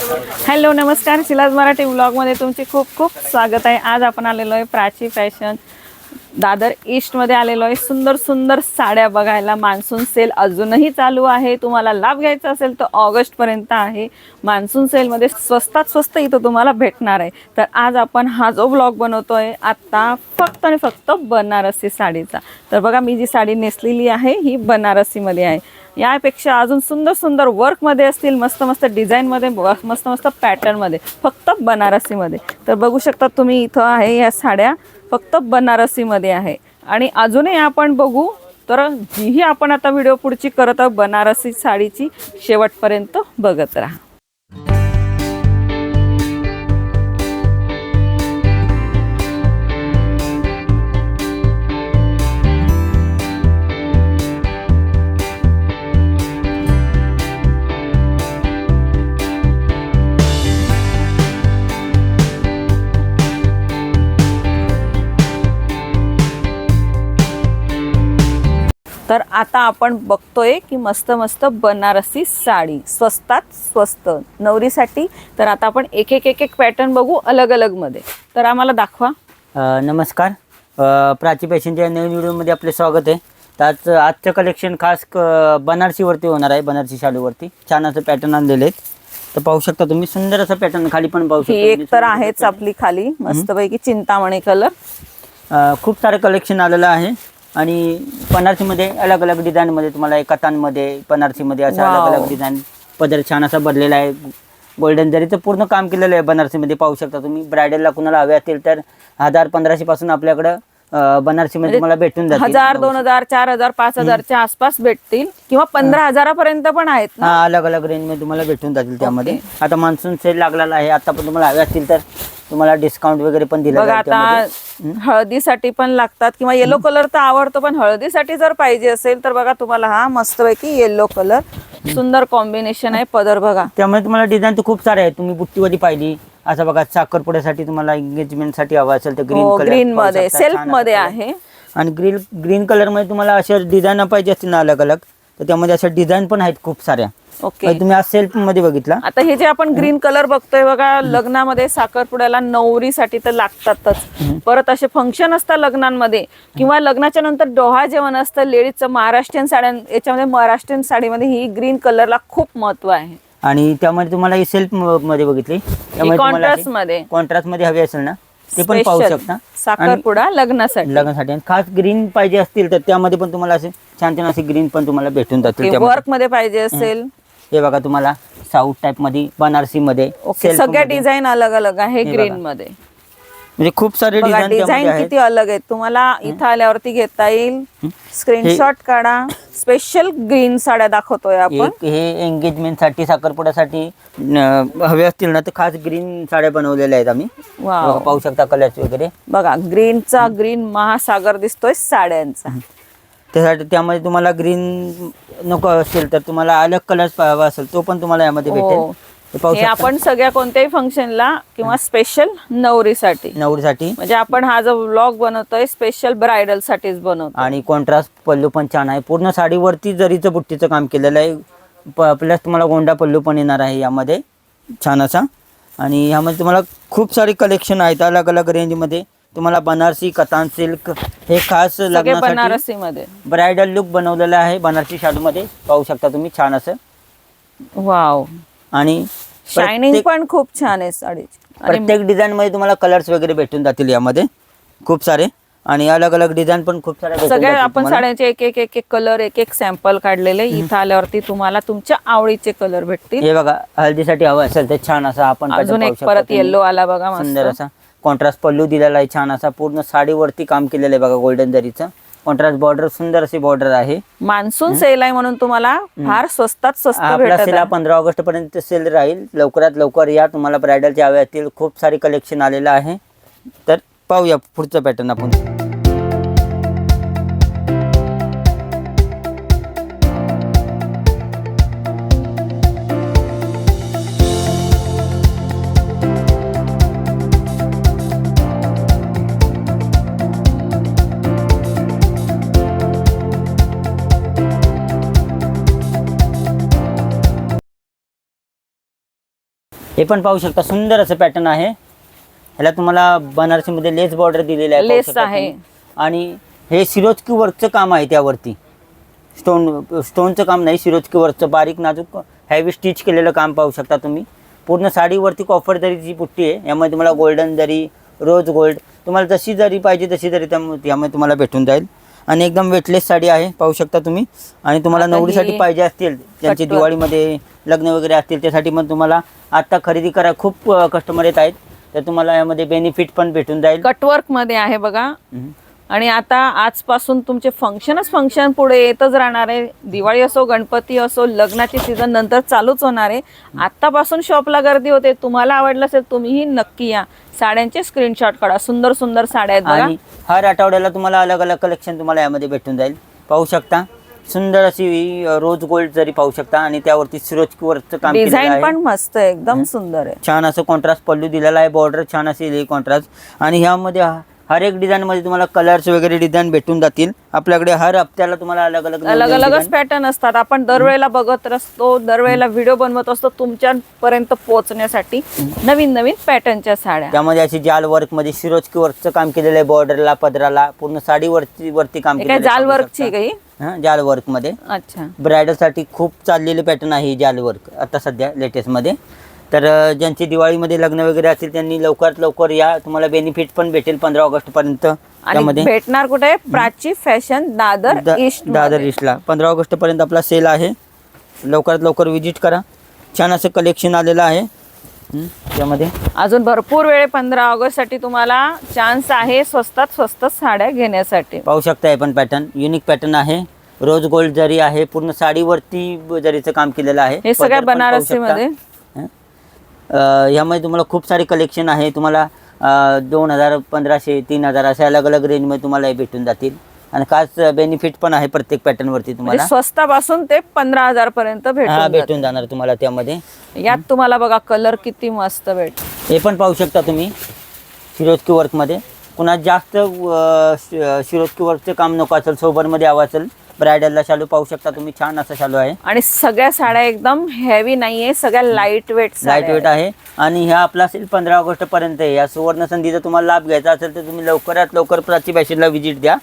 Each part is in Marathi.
हॅलो नमस्कार. शिलाज मराठी ब्लॉगमध्ये तुमचे खूप खूप स्वागत आहे. आज आपण आलेलो आहे प्राची फॅशन. दादर ईस्टमध्ये आलेलो आहे. सुंदर सुंदर साड्या बघायला. मान्सून सेल अजूनही चालू आहे. तुम्हाला लाभ घ्यायचा असेल तर ऑगस्टपर्यंत आहे. मान्सून सेलमध्ये स्वस्तात स्वस्त इथं तुम्हाला भेटणार आहे. तर आज आपण हा जो ब्लॉग बनवतो आहे आत्ता फक्त आणि फक्त बनारसी साडीचा. तर बघा मी जी साडी नेसलेली आहे ही बनारसीमध्ये आहे. यापेक्षा अजून सुंदर सुंदर वर्कमध्ये असतील मस्त मस्त डिझाईनमध्ये मस्त मस्त पॅटर्नमध्ये फक्त बनारसीमध्ये. तर बघू शकता तुम्ही इथं आहे या साड्या फक्त बनारसीमध्ये आहे. आणि अजूनही आपण बघू तर जीही आपण आता व्हिडिओ पुढची करत आहोत बनारसी साडीची शेवटपर्यंत बघत राहा. तर आता आपण बघतोय की मस्त मस्त बनारसी साडी. स्वस्तात स्वस्त. नवरीसाठी. तर आता आपण एक एक एक एक पॅटर्न बघू अलग अलगमध्ये तर आम्हाला दाखवा. अ, नमस्कार. अ, प्राची फॅशनच्या नवीन व्हिडिओमध्ये आपले स्वागत आहे. तर आज आजचं कलेक्शन खास क बनारसीवरती होणार आहे. बनारसी शालूवरती छान असं पॅटर्न आणलेले आहेत. तर पाहू शकता तुम्ही सुंदर असं पॅटर्न खाली पण पाहू ही शकता एक तर आहेच आपली खाली. मस्तपैकी चिंतामणी कलर अ, खूप सारं कलेक्शन आलेलं आहे. आणि बनारसीमध्ये अलग अलग डिझाईनमध्ये तुम्हाला एक कथांमध्ये बनारसीमध्ये असं. अलग अलग डिझाईन पदर छान असा भरलेला आहे गोल्डन जरीचं पूर्ण काम केलेलं आहे बनारसीमध्ये पाहू शकता तुम्ही ब्रायडलला कुणाला हवे असतील तर हजार पंधराशे पासून आपल्याकडं अ, बनारसीमध्ये तुम्हाला भेटून जातील. हजार दोन हजार चार हजार पाच हजारच्या आसपास भेटतील किंवा पंधरा हजारापर्यंत पण आहेत ना? हा अलग अलग रेंजमध्ये तुम्हाला भेटून जातील त्यामध्ये. आता मान्सून सेल लागलेला आहे. आता पण तुम्हाला हवे असतील तर तुम्हाला डिस्काउंट वगैरे पण दिलं बघा आता. हळदीसाठी पण लागतात किंवा येलो कलर तर आवडतो पण हळदीसाठी जर पाहिजे असेल तर बघा तुम्हाला हा मस्तपैकी येलो कलर सुंदर कॉम्बिनेशन आहे पदर बघा. त्यामुळे तुम्हाला डिझाईन तर खूप सारे आहेत. तुम्ही बुट्टीवाली पाहिली असं बघा साखरपुड्यासाठी तुम्हाला एंगेजमेंटसाठी हवा असेल तर ग्रीन हो, कलर green मध्ये सेल्फमध्ये आहे. आणि ग्रीन ग्रीन कलरमध्ये तुम्हाला अशा डिझाईन पाहिजे असतील ना अलग अलग तर त्यामध्ये अशा डिझाईन पण आहेत खूप साऱ्या. ओके. म्हणजे तुम्ही आज सेल्फमध्ये बघितला. आता हे जे आपण ग्रीन कलर बघतोय बघा लग्नामध्ये साखरपुड्याला नवरीसाठी तर लागतातच. परत असे फंक्शन असतात लग्नांमध्ये किंवा लग्नाच्या नंतर डोहा जेवण असतं लेडीजचं महाराष्ट्रीयन साड्या याच्यामध्ये महाराष्ट्रीयन साडीमध्ये ही ग्रीन कलरला खूप महत्त्व आहे. आणि त्यामध्ये तुम्हाला ही सेल्फमध्ये बघितली. कॉन्ट्रास्टमध्ये कॉन्ट्रास्टमध्ये हवी असेल ना ते पण पाहू शकता. साखरपुडा लग्नासाठी. लग्नासाठी. आणि खास ग्रीन पाहिजे असतील तर त्यामध्ये पण तुम्हाला असे छान छान असे ग्रीन पण तुम्हाला भेटून जातील. वर्कमध्ये पाहिजे असेल. हे बघा तुम्हाला साऊथ टाईपमध्ये बनारसी मध्ये सगळ्या. डिझाईन अलग अलग आहे ग्रीन. मध्ये. म्हणजे खूप सारे बघा डिझाईन डिझाईन किती अलग आहेत. तुम्हाला इथं आल्यावरती घेता येईल. स्क्रीनशॉट काढा. स्पेशल ग्रीन साड्या दाखवतोय आपण. हे एंगेजमेंटसाठी साखरपुड्यासाठी हवे असतील ना तर खास ग्रीन साड्या बनवलेल्या आहेत आम्ही. पाहू शकता कलर्स वगैरे. बघा ग्रीनचा ग्रीन महासागर दिसतोय साड्यांचा. त्यासाठी त्यामध्ये तुम्हाला ग्रीन नको असेल तर तुम्हाला अलग कलर्स हवा असेल तो पण तुम्हाला यामध्ये हो. भेटेल. हे आपण सगळ्या कोणत्याही फंक्शनला किंवा स्पेशल नवरीसाठी. नवरीसाठी. म्हणजे आपण हा जो व्लॉग बनवतोय स्पेशल ब्रायडल साठीच बनवतो आणि कॉन्ट्रास्ट पल्लू पण छान आहे. पूर्ण साडीवरती जरीचं बुट्टीचं काम केलेलं आहे प्लस तुम्हाला गोंडा पल्लू पण येणार आहे यामध्ये. छान असा. आणि यामध्ये तुम्हाला खूप सारे कलेक्शन आहेत. अलग अलग रेंजमध्ये तुम्हाला बनारसी कतान सिल्क हे खास बनारसी मध्ये ब्रायडल लुक बनवलेलं आहे बनारसी शालूमध्ये. पाहू शकता तुम्ही छान असं. वाव. आणि शायनिंग पण खूप छान आहे साडीची प्रत्येक डिझाईन मध्ये तुम्हाला कलर्स वगैरे भेटून जातील यामध्ये. खूप सारे. आणि अलग अलग डिझाईन पण खूप सारे सगळ्या आपण. साड्यांचे एक एक एक एक कलर एक एक सॅम्पल काढलेले. इथं आल्यावरती तुम्हाला तुमच्या आवडीचे कलर भेटतील. हे बघा हळदीसाठी हवं असेल तर छान असा आपण अजून एक परत. येल्लो आला बघा सुंदर असा. कॉन्ट्रास्ट पल्लू दिलेला आहे छान असा. पूर्ण साडीवरती काम केलेलं आहे बघा गोल्डन जरीचं कॉन्ट्रास्ट बॉर्डर सुंदर अशी बॉर्डर आहे. मान्सून सेल आहे म्हणून तुम्हाला फार स्वस्तात स्वस्त आपला भेटत सेल आहे. पंधरा ऑगस्ट पर्यंत सेल राहील. लवकरात लवकर या. तुम्हाला ब्रायडलच्या हव्या असतील खूप सारी कलेक्शन आलेलं आहे. तर पाहूया पुढचं पॅटर्न आपण. हे पण पाहू शकता सुंदर असं पॅटर्न आहे. ह्याला तुम्हाला बनारसीमध्ये लेस बॉर्डर दिलेलं आहे पाहू लेस शकता आहे. तुम्ही. आणि हे सिरोजकी वर्कचं काम आहे त्यावरती. स्टोन स्टोनचं काम नाही सिरोजकी वर्कचं बारीक नाजूक हॅवी स्टिच केलेलं काम पाहू शकता तुम्ही. पूर्ण साडीवरती कॉफर जरीची पुट्टी आहे यामध्ये तुम्हाला गोल्डन जरी रोज गोल्ड तुम्हाला जशी जरी पाहिजे तशी जरी त्यामध्ये यामध्ये तुम्हाला भेटून जाईल. आणि एकदम वेटलेस साडी आहे पाहू शकता तुम्ही आणि तुम्हाला नवरीसाठी पाहिजे असतील त्यांचे. दिवाळीमध्ये लग्न वगैरे असतील त्यासाठी पण तुम्हाला आत्ता खरेदी करा खूप कस्टमर येत आहेत तर तुम्हाला यामध्ये बेनिफिट पण भेटून जाईल कटवर्कमध्ये आहे बघा. आणि आता आजपासून तुमचे फंक्शनच फंक्शन पुढे येतच राहणार आहे. दिवाळी असो गणपती असो लग्नाची सीझन नंतर चालूच होणार आहे. आतापासून शॉपला गर्दी होते. तुम्हाला आवडलं असेल तुम्हीही नक्की या. साड्यांचे स्क्रीनशॉट काढा. सुंदर सुंदर साड्या आहेत बघा. आणि हर आठवड्याला तुम्हाला अलग अलग कलेक्शन तुम्हाला यामध्ये भेटून जाईल. पाहू शकता. सुंदर अशी अ, रोज गोल्ड जरी पाहू शकता आणि त्यावरती सिरोज वर्कचं काम केलेलं डिझाईन आहे. पण मस्त आहे. एकदम सुंदर आहे. छान असं कॉन्ट्रास्ट पल्लू दिलेला आहे. बॉर्डर छान असेल कॉन्ट्रास्ट आणि ह्यामध्ये ह- हर एक डिझाईनमध्ये तुम्हाला कलर्स वगैरे डिझाईन भेटून जातील. आपल्याकडे हर हप्त्याला तुम्हाला अलग अलग अलग अलगच पॅटर्न असतात. आपण दरवेळेला बघत असतो दरवेळेला व्हिडिओ बनवत असतो तुमच्यापर्यंत पोहोचण्यासाठी नवीन नवीन पॅटर्नच्या साड्या. त्यामध्ये अशी जाल वर्कमध्ये सिरोजकी वर्कचं काम केलेलं आहे बॉर्डरला पदराला पूर्ण साडी वरती वरती काम आहे, जाल वर्कची. काही? जाल वर्कमध्ये. अच्छा. ब्रायडलसाठी खूप चाललेले पॅटर्न आहे जाल वर्क आता सध्या लेटेस्टमध्ये. तर ज्यांची दिवाळीमध्ये लग्न वगैरे असतील त्यांनी लवकरात लवकर या. तुम्हाला बेनिफिट पण भेटेल पंधरा ऑगस्ट पर्यंत आणि त्यामध्ये. भेटणार कुठे? प्राची फॅशन दादर दा- ईस्ट दादर ईस्टला. पंधरा ऑगस्ट पर्यंत आपला सेल आहे. लवकरात लवकर विजिट करा. छान असं कलेक्शन आलेलं आहे. हं, त्यामध्ये. अजून भरपूर वेळ पंधरा ऑगस्टसाठी तुम्हाला. चान्स आहे स्वस्तात स्वस्त साड्या घेण्यासाठी. पाहू शकता हे पण पॅटर्न युनिक पॅटर्न आहे. रोज गोल्ड जरी आहे पूर्ण साडीवरती जरीचं काम केलेलं आहे हे सगळ्या पदर पण पाहू बनारसी शकता. मध्ये हं? अं, यामध्ये तुम्हाला खूप सारे कलेक्शन आहे तुम्हाला दोन हजार पंधराशे तीन हजार असे अलग अलग रेंजमध्ये तुम्हाला हे भेटून जातील आणि खास बेनिफिट पण आहे प्रत्येक पॅटर्नवरती म्हणजे तुम्हाला स्वस्तापासून ते पंधरा हजार पर्यंत हा भेटून जाणार तुम्हाला त्यामध्ये. यात तुम्हाला बघा कलर किती मस्त भेट हे पण पाहू शकता तुम्ही शिरोजकी वर्कमध्ये कुणा जास्त शिरोजकी वर्कचं काम नको असेल सोबरमध्ये हवं असेल ब्रायडलला शालू पाहू शकता तुम्ही. छान असं शालू आहे. आणि सगळ्या साड्या एकदम हेवी नाहीये सगळ्या लाइट वेट लाइट वेट आहे. आणि ह्या आपला असेल पंधरा ऑगस्ट पर्यंत या सुवर्ण संधीचा तुम्हाला लाभ घ्यायचा असेल तर तुम्ही लवकरात लवकर प्राची फॅशनला व्हिजिट द्या.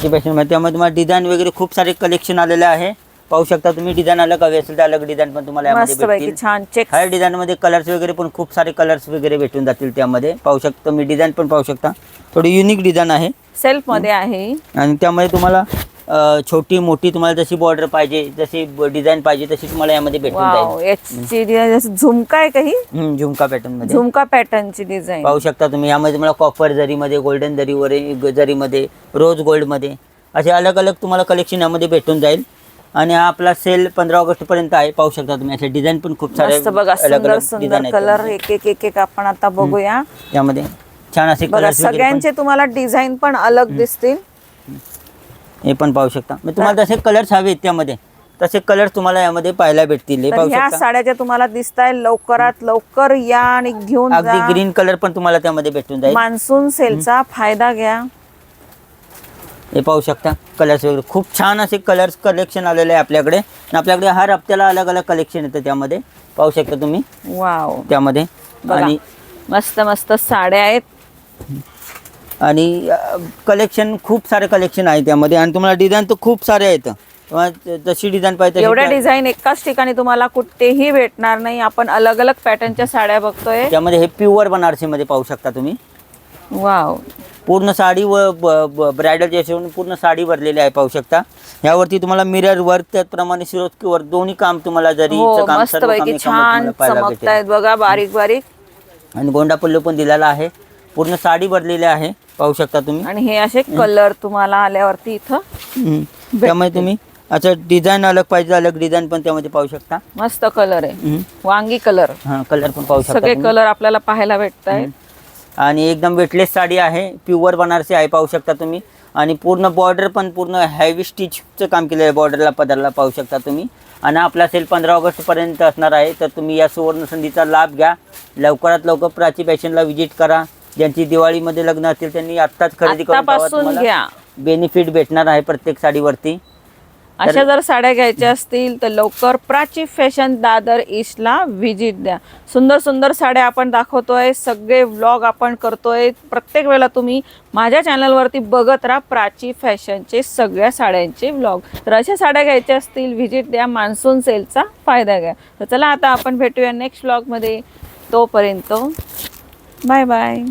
प्राची फॅशनमध्ये त्यामध्ये तुम्हाला डिझाईन वगैरे खूप सारे कलेक्शन आलेले आहे. पाहू शकता तुम्ही डिझाईन अलग हवे असेल तर अलग डिझाईन पण तुम्हाला यामध्ये मस्त पैकी भेटतील. छान. चेक हर डिझाईन मध्ये कलर्स वगैरे पण खूप सारे कलर्स वगैरे भेटून जातील त्यामध्ये. पाहू शकता मी डिझाईन पण पाहू शकता. थोडी युनिक डिझाईन आहे. सेल्फमध्ये आहे. आणि त्यामध्ये तुम्हाला छोटी मोठी तुम्हाला जशी बॉर्डर पाहिजे जशी डिझाईन पाहिजे तशी तुम्हाला यामध्ये भेटून जाईल. याची design असं झुमका आहे काही? हम्म, झुमका पॅटर्नमध्ये. झुमका पॅटर्नची डिझाईन पाहू शकता तुम्ही यामध्ये तुम्हाला कॉपर जरीमध्ये गोल्डन जरीवर जरीमध्ये रोज गोल्डमध्ये असे अलग अलग तुम्हाला कलेक्शन यामध्ये भेटून जाईल. आणि हा आपला सेल पंधरा ऑगस्ट पर्यंत आहे पाहू शकता तुम्ही असे डिझाईन पण खूप सारे मस्त बघा अलग सुंदर अलग सुंदर डिझाईन आहेत कलर. एक एक एक एक आपण आता बघूया. यामध्ये छान असे बघा पण- सगळ्यांचे तुम्हाला डिझाईन पण अलग दिसतील. हे पण पाहू शकता. मग तुम्हाला तसे कलर्स हवेत त्यामध्ये. तसे कलर्स तुम्हाला यामध्ये पाहायला भेटतील. हे तर पाहू ह्या शकता. साड्या तुम्हाला दिसत आहे लवकरात लवकर या आणि घेऊन अगदी जा. ग्रीन कलर पण तुम्हाला त्यामध्ये भेटून जाईल. मान्सून सेलचा फायदा घ्या. हे पाहू शकता कलर्स वगैरे. खूप छान असे कलर्स कलेक्शन आलेले आहे आपल्याकडे. आणि आपल्याकडे हर हप्त्याला अलग अलग कलेक्शन येतं त्यामध्ये. पाहू शकता तुम्ही. वाव त्यामध्ये. बघा आणि मस्त मस्त साड्या आहेत. आणि कलेक्शन खूप सारे कलेक्शन आहे त्यामध्ये. आणि तुम्हाला डिझाईन तर खूप सारे आहेत. तुम्हाला जशी डिझाईन पाहिजे एवढ्या डिझाईन एकाच ठिकाणी तुम्हाला कुठेही भेटणार नाही. आपण अलग अलग पॅटर्नच्या साड्या बघतोय. त्यामध्ये हे प्युअर बनारसीमध्ये पाहू शकता तुम्ही. वाव. पूर्ण साडी व ब्रायडल जेवण पूर्ण साडी भरलेली आहे पाहू शकता. यावरती तुम्हाला मिरर वर्क त्याचप्रमाणे सिरोस्की वर्क दोन्ही काम तुम्हाला जरी हो छान बघा बारीक बारीक आणि गोंडा पल्लू पण दिलेला आहे. पूर्ण साडी भरलेली आहे. पाहू शकता तुम्ही. आणि हे असे कलर तुम्हाला आल्यावरती इथं. त्यामध्ये तुम्ही अच्छा डिझाईन अलग पाहिजे अलग डिझाईन पण त्यामध्ये पाहू शकता. मस्त कलर आहे. वांगी कलर. हा कलर पण पाहू शकता सगळे. कलर आपल्याला पाहायला भेटत आहेत आणि एकदम वेटलेस साडी आहे. प्युअर बनारसी आहे पाहू शकता तुम्ही. आणि पूर्ण बॉर्डर पण पूर्ण हॅवी स्टिचचं काम केलेलं आहे बॉर्डरला पदरला पाहू शकता तुम्ही. आणि आपला सेल पंधरा ऑगस्टपर्यंत असणार आहे. तर तुम्ही या सुवर्ण संधीचा लाभ घ्या. लवकरात लवकर प्राची फॅशनला व्हिजिट करा. ज्यांची दिवाळीमध्ये लग्न असतील त्यांनी आत्ताच खरेदी करून घ्या. बेनिफिट भेटणार आहे प्रत्येक साडीवरती. अशा जर साड्या घ्यायच्या असतील तर लवकर प्राची फॅशन दादर ईस्टला व्हिजिट द्या. सुंदर सुंदर साड्या आपण दाखवतोय सगळे व्लॉग आपण करतोय. प्रत्येक वेळेला तुम्ही माझ्या चॅनलवरती बघत राहा प्राची फॅशनचे सगळ्या साड्यांचे व्लॉग तर अशा साड्या घ्यायच्या असतील व्हिजिट द्या मान्सून सेलचा फायदा घ्या. तर चला आता आपण भेटूया नेक्स्ट व्लॉगमध्ये तोपर्यंत बाय बाय